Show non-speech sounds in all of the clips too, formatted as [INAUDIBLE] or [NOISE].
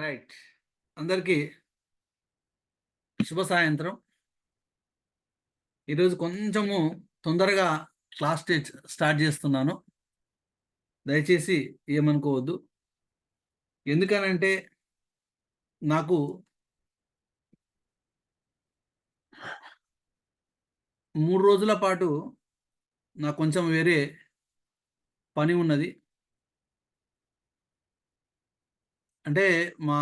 Right అందరికీ శుభ సాయంత్రం. ఈరోజు కొంచెము తొందరగా క్లాస్ టీచ్ స్టార్ట్ చేస్తున్నాను. దయచేసి ఏమనుకోవద్దు. ఎందుకనంటే నాకు మూడు రోజుల పాటు నాకు కొంచెం వేరే పని ఉన్నది. అంటే మా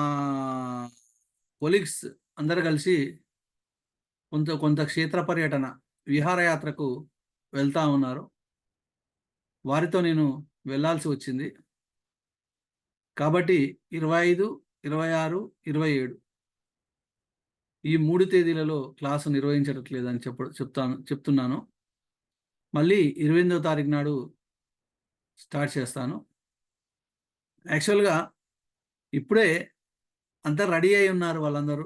కొలీగ్స్ అందరు కలిసి కొంత కొంత క్షేత్ర పర్యటన విహారయాత్రకు వెళ్తా ఉన్నారు. వారితో నేను వెళ్ళాల్సి వచ్చింది. కాబట్టి ఇరవై ఐదు ఇరవై ఆరు ఇరవై ఏడు ఈ మూడు తేదీలలో క్లాసు నిర్వహించట్లేదని చెప్ప చెప్తాను చెప్తున్నాను. మళ్ళీ ఇరవై ఎనిమిదో తారీఖు నాడు స్టార్ట్ చేస్తాను. యాక్చువల్గా ఇప్పుడే అంతా రెడీ అయి ఉన్నారు వాళ్ళందరూ.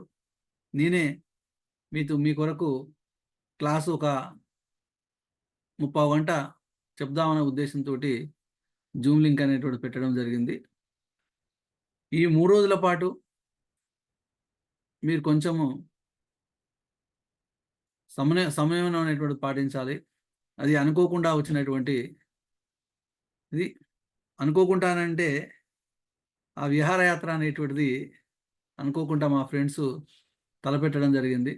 నేనే మీతో మీ కొరకు క్లాస్ ఒక ముప్పై గంట చెప్దామనే ఉద్దేశంతో జూమ్ లింక్ అనేటువంటి పెట్టడం జరిగింది. ఈ మూడు రోజుల పాటు మీరు కొంచెము సమయ సమయం అనేటువంటి పాటించాలి. అది అనుకోకుండా వచ్చినటువంటి ఇది అనుకోకుండానంటే ఆ విహారయాత్ర అనేటువంటిది అనుకోకుండా మా ఫ్రెండ్స్ తలపెట్టడం జరిగింది.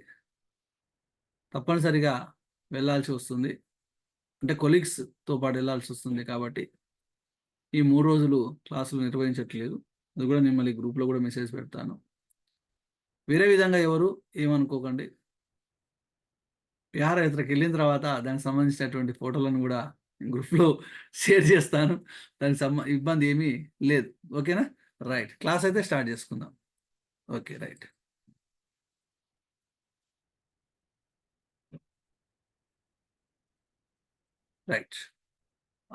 తప్పనిసరిగా వెళ్ళాల్సి వస్తుంది. అంటే కొలీగ్స్తో పాటు వెళ్ళాల్సి వస్తుంది కాబట్టి ఈ మూడు రోజులు క్లాసులు నిర్వహించట్లేదు. అది కూడా నేను మళ్ళీ గ్రూప్లో కూడా మెసేజ్ పెడతాను. వేరే విధంగా ఎవరు ఏమనుకోకండి. విహారయాత్రకి వెళ్ళిన తర్వాత దానికి సంబంధించినటువంటి ఫోటోలను కూడా గ్రూప్లో [LAUGHS] షేర్ చేస్తాను. దానికి సంబ ఇబ్బంది ఏమీ లేదు. ఓకేనా? రైట్ క్లాస్ అయితే స్టార్ట్ చేసుకుందాం. ఓకే రైట్ రైట్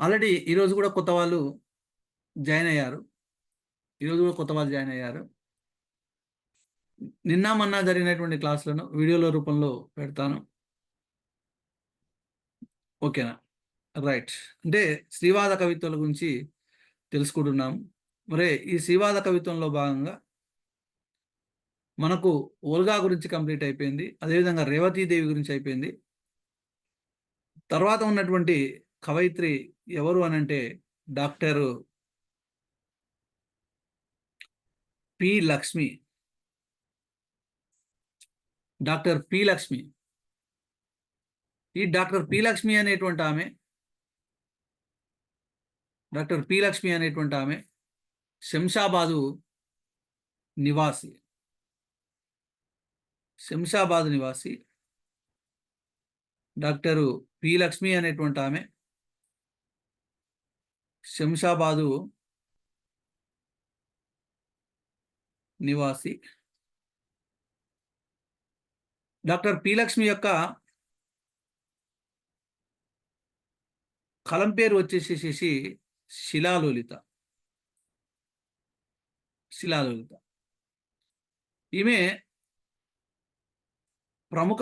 ఆల్రెడీ ఈరోజు కూడా కొత్త వాళ్ళు జాయిన్ అయ్యారు. ఈరోజు కూడా కొత్త వాళ్ళు జాయిన్ అయ్యారు. నిన్న మొన్న జరిగినటువంటి క్లాసులను వీడియోల రూపంలో పెడతాను. ఓకేనా రైట్ అంటే శ్రీవాద కవిత్వాల గురించి తెలుసుకుంటున్నాం. మరే ఈ శ్రీవాద కవిత్వంలో భాగంగా మనకు ఓల్గా గురించి కంప్లీట్ అయిపోయింది. అదేవిధంగా రేవతీదేవి గురించి అయిపోయింది. తర్వాత ఉన్నటువంటి కవయిత్రి ఎవరు అనంటే doctor P Lakshmi. Doctor P Lakshmi. ఈ డాక్టర్ పి లక్ష్మి అనేటువంటి ఆమె డాక్టర్ పి లక్ష్మి అనేటువంటి ఆమె శంషాబాదు నివాసి. శంషాబాద్ నివాసి. డాక్టరు పి లక్ష్మి అనేటువంటి ఆమె. శంషాబాదు నివాసి. డాక్టర్ పి లక్ష్మి యొక్క కలం పేరు వచ్చేసేసి శిలాలోలిత. శిలాలోలిత ఈమె ప్రముఖ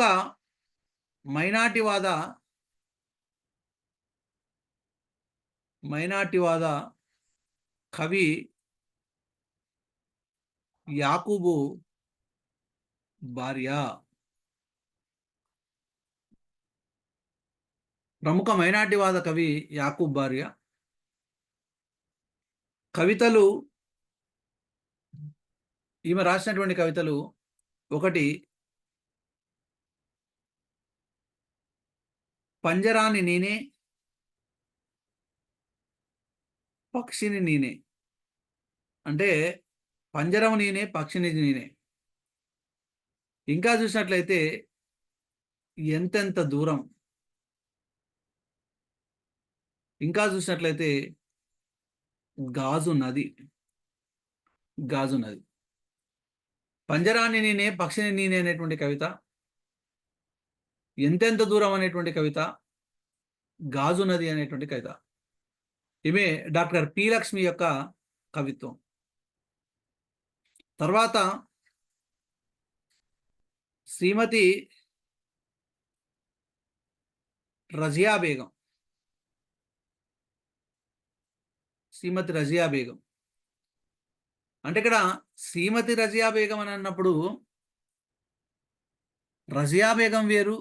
మైనాటివాద మైనాటివాద కవి యాకూబు భార్య. ప్రముఖ మైనాటివాద కవి యాకూబ్ భార్య. కవితలు ఈమె రాసినటువంటి కవితలు ఒకటి పంజరాన్ని నేనే పక్షిని నేనే. అంటే పంజరం నేనే పక్షిని నేనే. ఇంకా చూసినట్లయితే ఎంతెంత దూరం. ఇంకా చూసినట్లయితే గాజు నది. గాజు నది. పంజరాన్ని నేనే పక్షిని నేనే అనేటువంటి కవిత ఎంతెంత దూరం అనేటువంటి కవిత గాజు నది అనేటువంటి కవిత. ఈమె డాక్టర్ పి లక్ష్మి యొక్క కవిత్వం. తర్వాత శ్రీమతి రజియా బేగం. శ్రీమతి రజియా బేగం. అంటే ఇక్కడ శ్రీమతి రజియా బేగం అని అన్నప్పుడు రజియా బేగం వేరు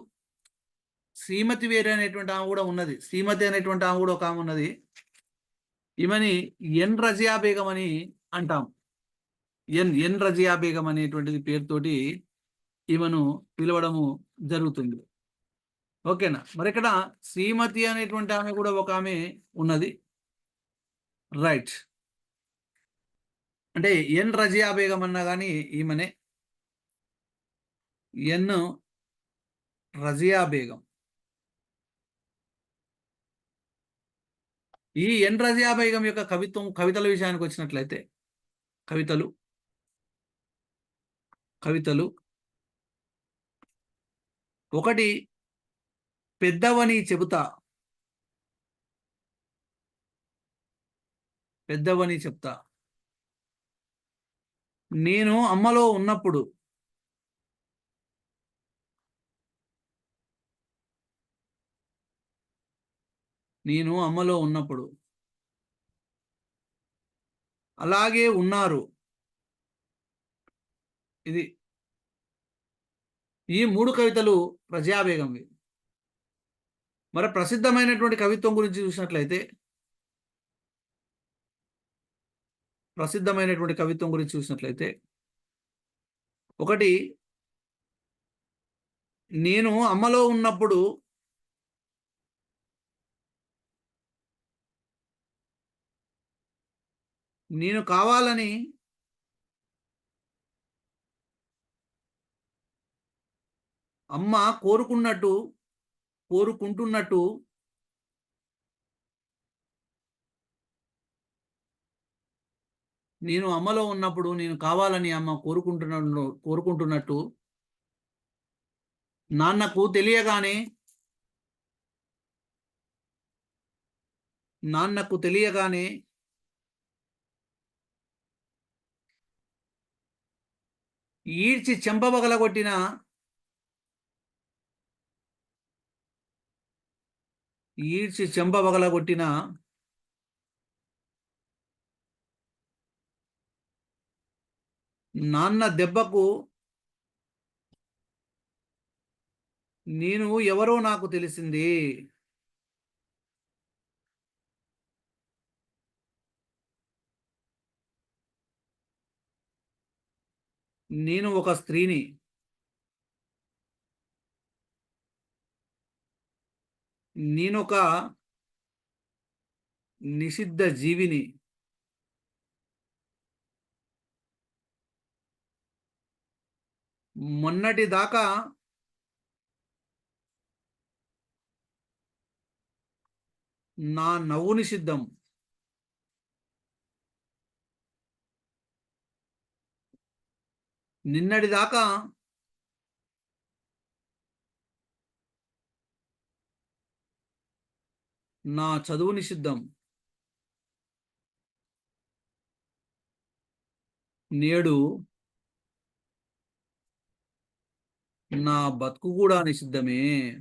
శ్రీమతి వేరు అనేటువంటి ఆమె కూడా ఉన్నది. శ్రీమతి అనేటువంటి ఆమె కూడా ఒక ఆమె ఉన్నది. ఈమెని ఎన్ రజియా బేగం అని అంటాం. ఎన్ ఎన్ రజియా బేగం అనేటువంటిది పేరుతోటి ఈమెను పిలవడము జరుగుతుంది. ఓకేనా? మరి ఇక్కడ శ్రీమతి అనేటువంటి ఆమె కూడా ఒక ఆమె ఉన్నది. రైట్. అంటే ఎన్ రజియా బేగం అన్నా కానీ ఈమెనే. ఎన్ రజియా బేగం. ఈ ఎన్ రజియా బేగం యొక్క కవిత్వం కవితల విషయానికి వచ్చినట్లయితే కవితలు కవితలు. ఒకటి పెద్దవని చెబుతా. పెద్దవని చెప్తా. నేను అమ్మలో ఉన్నప్పుడు నేను అమ్మలో ఉన్నప్పుడు అలాగే ఉన్నారు. ఇది ఈ మూడు కవితలు ప్రజావేగంవి. మరి ప్రసిద్ధమైనటువంటి కవిత్వం గురించి చూసినట్లయితే ప్రసిద్ధమైనటువంటి కవిత్వం గురించి చూసినట్లయితే ఒకటి నేను అమ్మలో ఉన్నప్పుడు నేను కావాలని అమ్మ కోరుకున్నట్టు కోరుకుంటున్నట్టు నేను అమ్మలో ఉన్నప్పుడు నేను కావాలని అమ్మ కోరుకుంటున్న కోరుకుంటున్నట్టు నాన్నకు తెలియగానే నాన్నకు తెలియగానే ఈడ్చి చెంపబగలగొట్టిన ఈడ్చి చెంపబగలగొట్టిన నాన్న దెబ్బకు నేను ఎవరో నాకు తెలిసింది. నేను ఒక స్త్రీని. నేనొక నిషిద్ధ జీవిని. మొన్నటి దాకా నా నవ్వు సిద్ధం. నిన్నటి దాకా నా చదువు నిషిద్ధం నేడు నా బతుకు కూడా నిషిద్ధమే.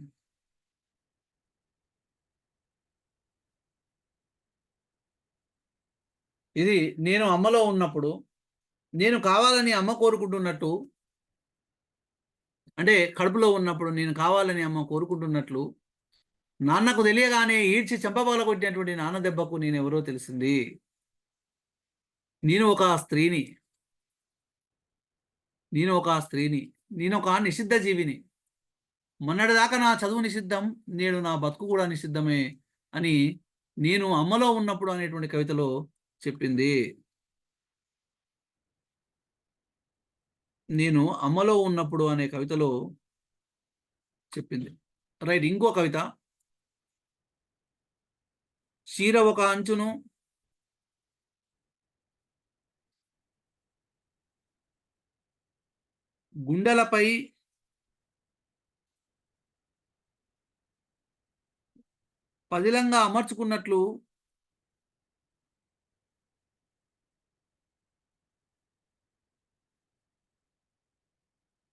ఇది నేను అమ్మలో ఉన్నప్పుడు నేను కావాలని అమ్మ కోరుకుంటున్నట్టు అంటే కడుపులో ఉన్నప్పుడు నేను కావాలని అమ్మ కోరుకుంటున్నట్లు నాన్నకు తెలియగానే ఈడ్చి కొట్టినటువంటి నాన్న దెబ్బకు నేను ఎవరో తెలిసింది. నేను ఒక స్త్రీని. నేను ఒక స్త్రీని. నేను ఒక నిషిద్ధ జీవిని. మొన్నటిదాకా నా చదువు నిషిద్ధం నేడు నా బతుకు కూడా నిషిద్ధమే అని నేను అమ్మలో ఉన్నప్పుడు అనేటువంటి కవితలో చెప్పింది. నేను అమ్మలో ఉన్నప్పుడు అనే కవితలో చెప్పింది. రైట్ ఇంకో కవిత. చీర ఒక అంచును గుండెలపై పదిలంగా అమర్చుకున్నట్లు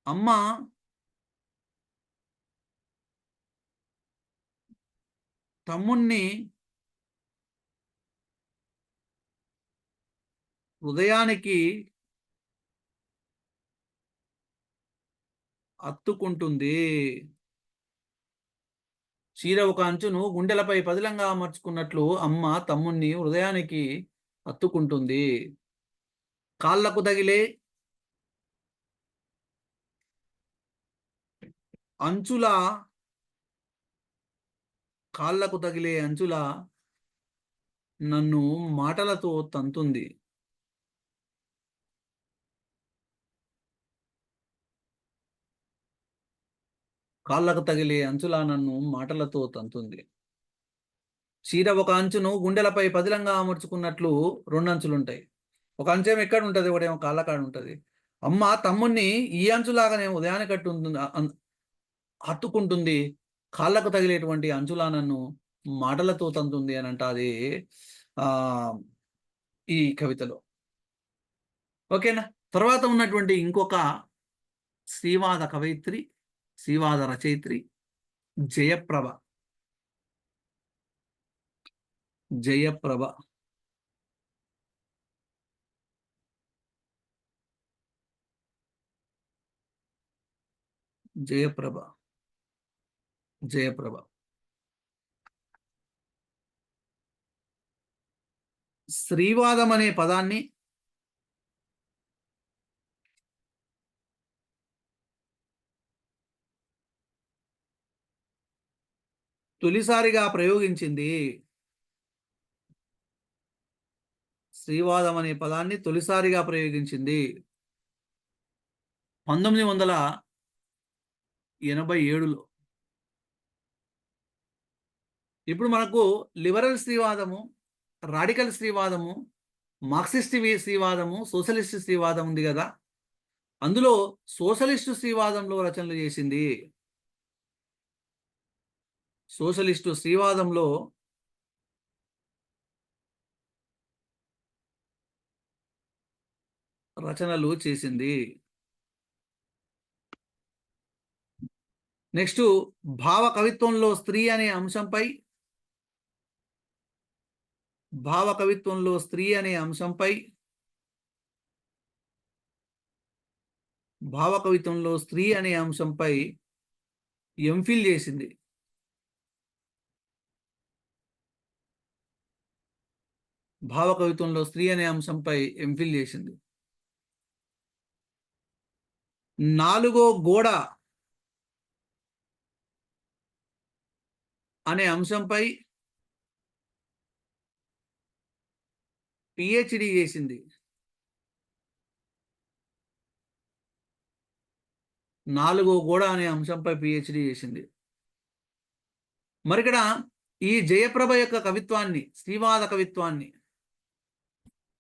అమ్మ తమ్ముణ్ణి హృదయానికి అత్తుకుంటుంది. చీర ఒక అంచును గుండెలపై పదిలంగా అమర్చుకున్నట్లు అమ్మ తమ్ముణ్ణి హృదయానికి అత్తుకుంటుంది. కాళ్ళకు తగిలే అంచుల కాళ్ళకు తగిలే అంచుల నన్ను మాటలతో తంతుంది. కాళ్ళకు తగిలే అంచులా నన్ను మాటలతో తంతుంది. చీర ఒక అంచును గుండెలపై పదిలంగా అమర్చుకున్నట్లు రెండు అంచులు ఉంటాయి ఒక అంచెం ఎక్కడ ఉంటుంది ఒకటేమో కాళ్ళ కాడ ఉంటుంది. అమ్మ తమ్ముణ్ణి ఈ అంచులాగానే ఉదయాన్నే కట్టు ఉంటుంది అన్- హత్తుకుంటుంది కాళ్ళకు తగిలేటువంటి అంచులా నన్ను మాటలతో తంతుంది అని అంట అది ఆ ఈ కవితలో. ఓకేనా? తర్వాత ఉన్నటువంటి ఇంకొక శ్రీవాద కవయిత్రి శ్రీవాద రచయిత్రి జయప్రభ. జయప్రభ. జయప్రభ. జయప్రభ. శ్రీవాదం అనే పదాన్ని తొలిసారిగా ప్రయోగించింది. శ్రీవాదం అనే పదాన్ని తొలిసారిగా ప్రయోగించింది. పంతొమ్మిది వందల ఎనభై ఏడులో ఇప్పుడు మనకు లిబరల్ శ్రీవాదము రాడికల్ శ్రీవాదము మార్క్సిస్ట్ స్త్రీవాదము శ్రీవాదము సోషలిస్ట్ శ్రీవాదం ఉంది కదా. అందులో సోషలిస్టు శ్రీవాదంలో రచనలు చేసింది. సోషలిస్టు శ్రీవాదంలో రచనలు చేసింది. నెక్స్ట్ భావ కవిత్వంలో స్త్రీ అనే అంశంపై భావ కవిత్వంలో స్త్రీ అనే అంశంపై భావ కవిత్వంలో స్త్రీ అనే అంశంపై ఎంఫిల్ చేసింది. భావ కవిత్వంలో స్త్రీ అనే అంశంపై ఎంఫిల్ చేసింది. నాలుగో గోడ అనే అంశంపై పిహెచ్డి చేసింది. నాలుగో గోడ అనే అంశంపై పిహెచ్డి చేసింది. మరి ఇక్కడ ఈ జయప్రభ యొక్క కవిత్వాన్ని శ్రీవాద కవిత్వాన్ని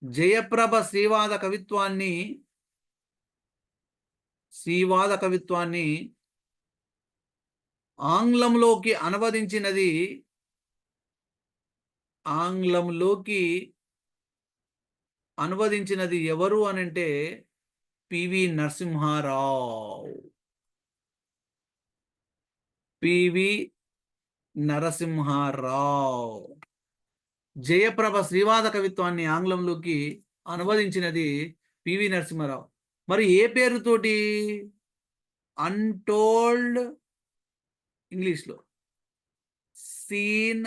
జయప్రభ శ్రీవాద కవిత్వాన్ని శ్రీవాద కవిత్వాన్ని ఆంగ్లంలోకి అనువదించినది ఆంగ్లంలోకి అనువదించినది ఎవరు అనంటే పివి నరసింహారావు. పివి నరసింహారావు. జయప్రభ శ్రీవాద కవిత్వాన్ని ఆంగ్లంలోకి అనువదించినది పివి నరసింహారావు. మరి ఏ పేరుతోటి? అన్టోల్డ్ ఇంగ్లీష్లో seen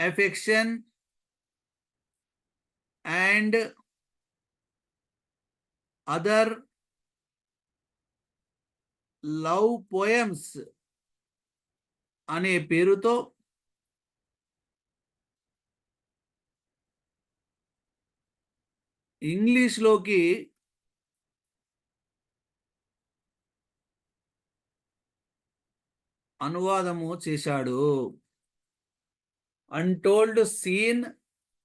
affection and other love poems అనే పేరుతో ఇంగ్లీష్లోకి అనువాదము చేశాడు. Untold seen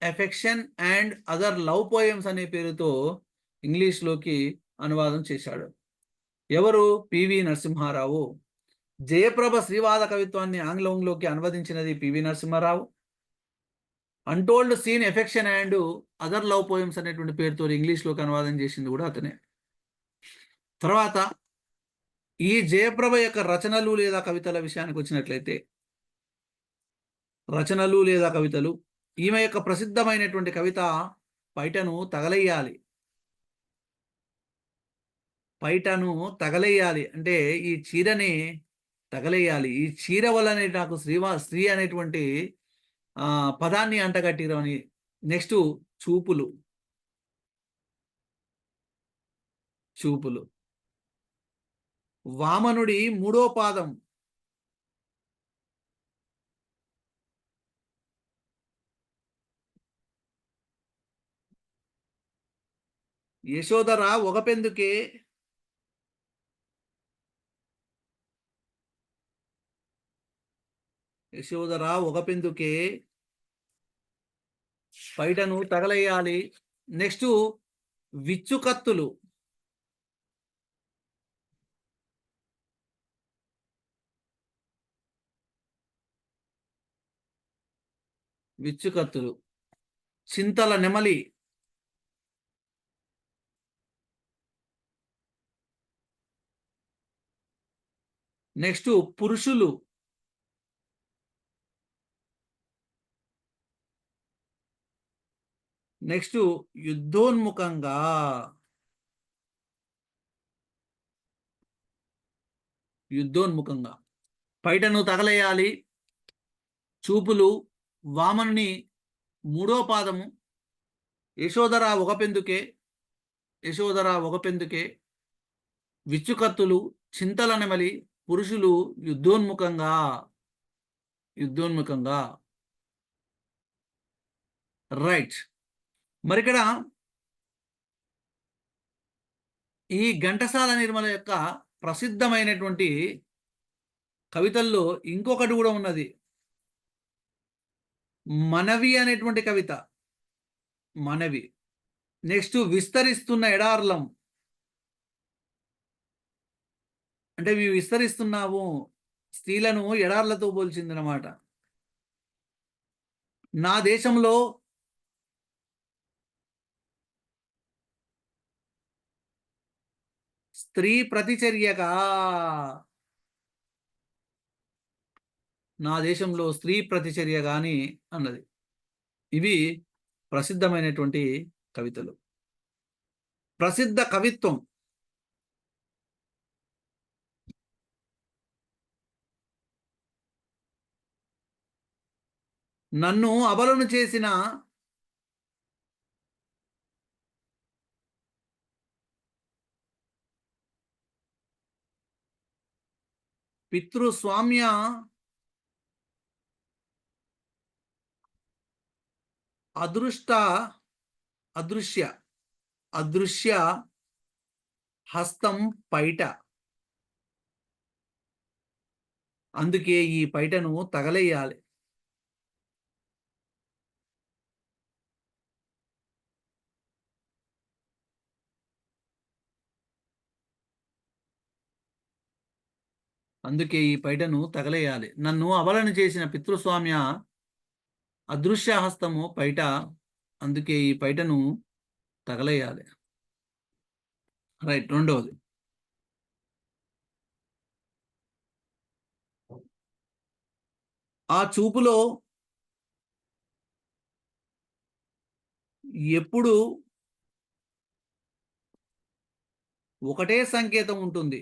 affection and other love poems అనే పేరుతో ఇంగ్లీష్లోకి అనువాదం చేశాడు. ఎవరు? పివి నరసింహారావు. జయప్రభ శ్రీవాద కవిత్వాన్ని ఆంగ్లంలోకి అనువదించినది PV Narasimha Rao. Untold seen affection and other love poems అనేటువంటి పేరుతో ఇంగ్లీష్లోకి అనువాదం చేసింది కూడా అతనే. తర్వాత ఈ జయప్రభ యొక్క రచనలు లేదా కవితల విషయానికి వచ్చినట్లయితే రచనలు లేదా కవితలు ఈమె యొక్క ప్రసిద్ధమైనటువంటి కవిత పైటను తగలయ్యాలి. పైటను తగలెయ్యాలి. అంటే ఈ చీరని తగలేయాలి ఈ చీర వల్లనే నాకు శ్రీవా స్త్రీ అనేటువంటి పదాన్ని అంటగట్టిరు నెక్స్ట్ చూపులు. చూపులు. వామనుడి మూడో పాదం. యశోదర ఒకపెందుకే యశోదర ఒకపెందుకే బయటను తగలేయాలి. నెక్స్ట్ విచ్చుకత్తులు. విచ్చుకత్తులు. చింతల నెమలి. నెక్స్ట్ పురుషులు. నెక్స్ట్ యుద్ధోన్ముఖంగా యుద్ధోన్ముఖంగా పైటను తగలేయాలి. చూపులు వామనుని మూడో పాదము యశోదర ఒక పెందుకే యశోదర ఒక పెందుకే విచ్చుకత్తులు చింతల నెమలి పురుషులు యుద్ధోన్ముఖంగా యుద్ధోన్ముఖంగా. రైట్. మరి ఇక్కడ ఈ ఘంటసాల నిర్మల యొక్క ప్రసిద్ధమైనటువంటి కవితల్లో ఇంకొకటి కూడా ఉన్నది. మనవి అనేటువంటి కవిత. మనవి. నెక్స్ట్ విస్తరిస్తున్న ఎడార్లం. అంటే మేము విస్తరిస్తున్నాము స్త్రీలను ఎడార్లతో పోల్చిందనమాట నా దేశంలో స్త్రీ ప్రతిచర్యగా. నా దేశంలో స్త్రీ ప్రతిచర్య గాని అన్నది. ఇవి ప్రసిద్ధమైనటువంటి కవితలు. ప్రసిద్ధ కవిత్వం. నన్ను అబలను చేసిన పితృస్వామ్య అదృష్ట అదృశ్య అదృశ్య హస్తం పైట. అందుకే ఈ పైటను తగలేయాలి. అందుకే ఈ పైటను తగలేయాలి. నన్ను అవలన చేసిన పితృస్వామ్య అదృశ్య హస్తము పైట అందుకే ఈ పైటను తగలేయాలి. రైట్ రెండవది. ఆ చూపులో ఎప్పుడు ఒకటే సంకేతం ఉంటుంది.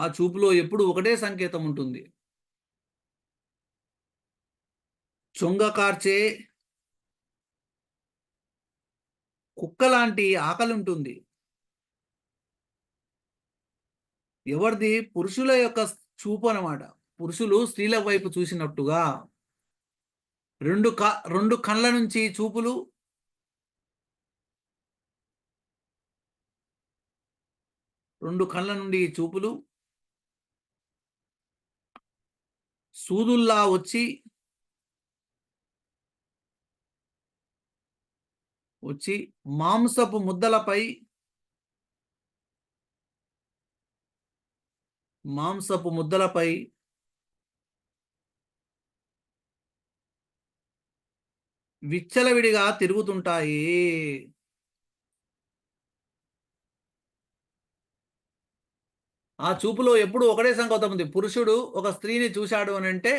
ఆ చూపులో ఎప్పుడు ఒకటే సంకేతం ఉంటుంది. చొంగ కార్చే కుక్క లాంటి ఆకలి ఉంటుంది. ఎవరిది? పురుషుల యొక్క చూపు అన్నమాట. పురుషులు స్త్రీల వైపు చూసినట్టుగా రెండు క రెండు కళ్ళ నుంచి చూపులు రెండు కళ్ళ నుండి చూపులు సూదుల్లా వచ్చి వచ్చి మాంసపు ముద్దలపై మాంసపు ముద్దలపై విచ్చలవిడిగా తిరుగుతుంటాయి. ఆ చూపులో ఎప్పుడు ఒకటే సంకోతం ఉంది పురుషుడు ఒక స్త్రీని చూశాడు అని అంటే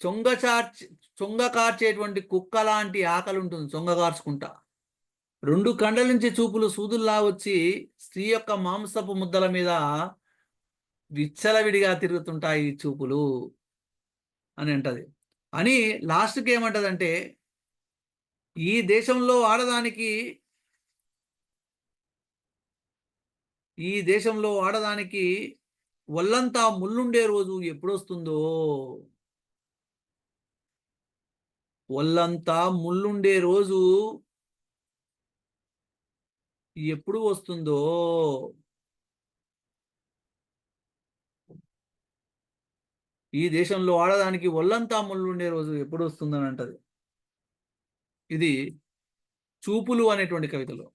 చొంగ చార్చి చొంగ కార్చేటువంటి కుక్క లాంటి ఆకలి ఉంటుంది చొంగకార్చుకుంటా రెండు కండల నుంచి చూపులు సూదుల్లా వచ్చి స్త్రీ యొక్క మాంసపు ముద్దల మీద విచ్చలవిడిగా తిరుగుతుంటాయి ఈ చూపులు అని అంటది. అని లాస్ట్కి ఏమంటదంటే ఈ దేశంలో ఆడదానికి ఈ దేశంలో ఆడదానికి ఒళ్ళంతా ముళ్ళుండే రోజు ఎప్పుడొస్తుందో? ఒళ్ళంతా ముళ్ళుండే రోజు ఎప్పుడు వస్తుందో? ఈ దేశంలో ఆడదానికి ఒళ్ళంతా ముళ్ళుండే రోజు ఎప్పుడు వస్తుందని అంటది ఇది చూపులు అనేటువంటి కవితలో.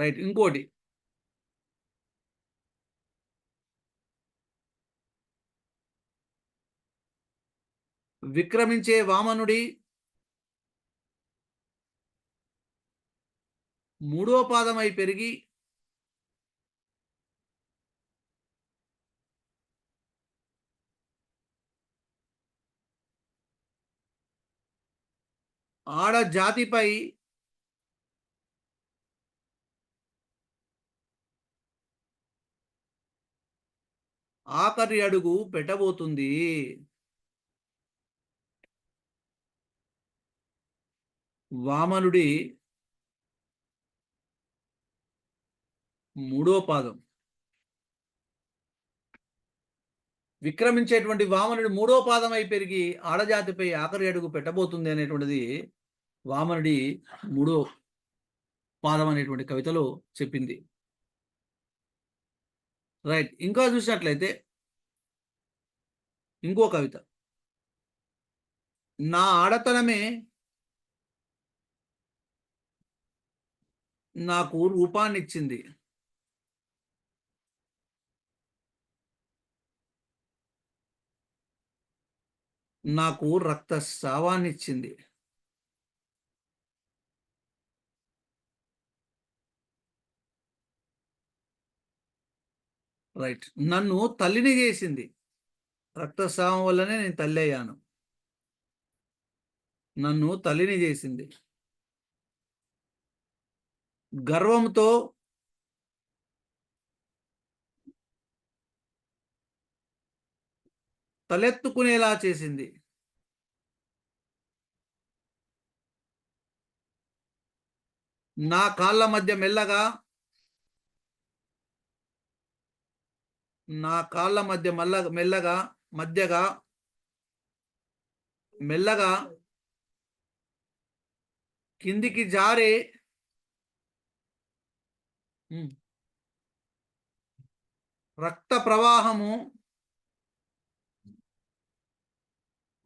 రైట్ ఇంకోటి. విక్రమించే వామనుడి మూడో పాదమై పెరిగి ఆడ జాతిపై ఆఖరి అడుగు పెట్టబోతుంది. వామనుడి మూడో పాదం. విక్రమించేటువంటి వామనుడి మూడో పాదమై పెరిగి ఆడజాతిపై ఆఖరి అడుగు పెట్టబోతుంది అనేటువంటిది వామనుడి మూడో పాదం అనేటువంటి కవితలో చెప్పింది. రైట్ ఇంకా చూసినట్లయితే ఇంకో కవిత. నా ఆడతనమే నాకు రూపాన్నిచ్చింది. నాకు రక్తస్రావాన్నిచ్చింది. రైట్. నన్ను తల్లిని చేసింది. రక్తస్రావం వల్లనే నేను తల్లి అయ్యాను. నన్ను తల్లిని చేసింది. గర్వంతో తలెత్తుకునేలా చేసింది. నా కాళ్ళ మధ్య మెల్లగా నా కాళ్ళ మధ్య మల్ల మెల్లగా మధ్యగా మెల్లగా కిందికి జారే రక్త ప్రవాహము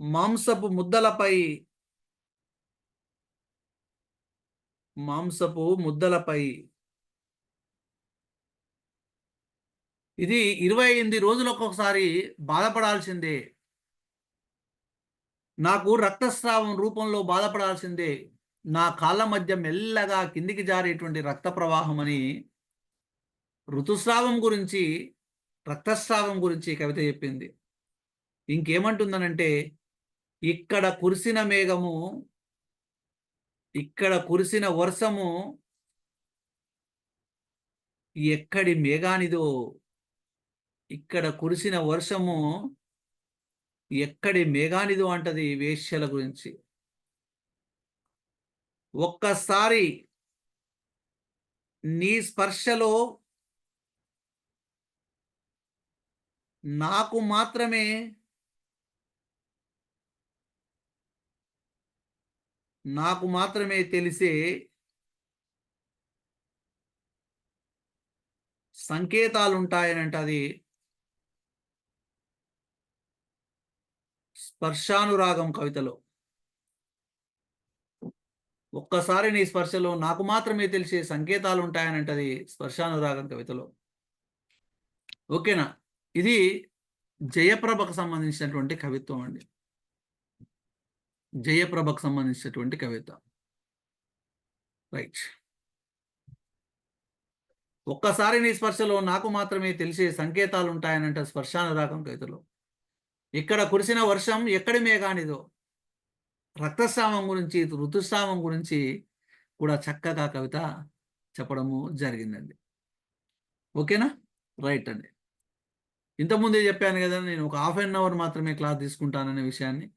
మాంసపు ముద్దలపై మాంసపు ముద్దలపై ఇది ఇరవై ఎనిమిది రోజులు ఒక్కొక్కసారి బాధపడాల్సిందే. నాకు రక్తస్రావం రూపంలో బాధపడాల్సిందే. నా కాళ్ళ మధ్య మెల్లగా కిందికి జారేటువంటి రక్త ప్రవాహం అని ఋతుస్రావం గురించి రక్తస్రావం గురించి కవిత చెప్పింది. ఇంకేమంటుందనంటే ఇక్కడ కురిసిన మేఘము ఇక్కడ కురిసిన వర్షము ఎక్కడి మేఘానిదో ఇక్కడ కురిసిన వర్షము ఎక్కడి మేఘానిదో అంటది వేశ్యల గురించి. ఒక్కసారి నీ స్పర్శలో నాకు మాత్రమే నాకు మాత్రమే తెలిసే సంకేతాలు ఉంటాయనంట అది స్పర్శానురాగం కవితలో. ఒక్కసారి నీ స్పర్శలో నాకు మాత్రమే తెలిసే సంకేతాలు ఉంటాయనంటది స్పర్శానురాగం కవితలో. ఓకేనా? ఇది జయప్రభకు సంబంధించినటువంటి కవిత్వం అండి. జయప్రభకు సంబంధించినటువంటి కవిత. రైట్. ఒక్కసారి నీ స్పర్శలో నాకు మాత్రమే తెలిసే సంకేతాలు ఉంటాయనంట స్పర్శానురాగం కవితలో. ఇక్కడ కురిసిన వర్షం ఎక్కడి మేఘానిదో రక్తస్రావం గురించి ఋతుస్రావం గురించి కూడా చక్కగా కవిత చెప్పడము జరిగిందండి. ఓకేనా? రైట్ అండి. ఇంతకుముందే చెప్పాను కదా నేను ఒక హాఫ్ అన్ అవర్ మాత్రమే క్లాస్ తీసుకుంటాననే విషయాన్ని.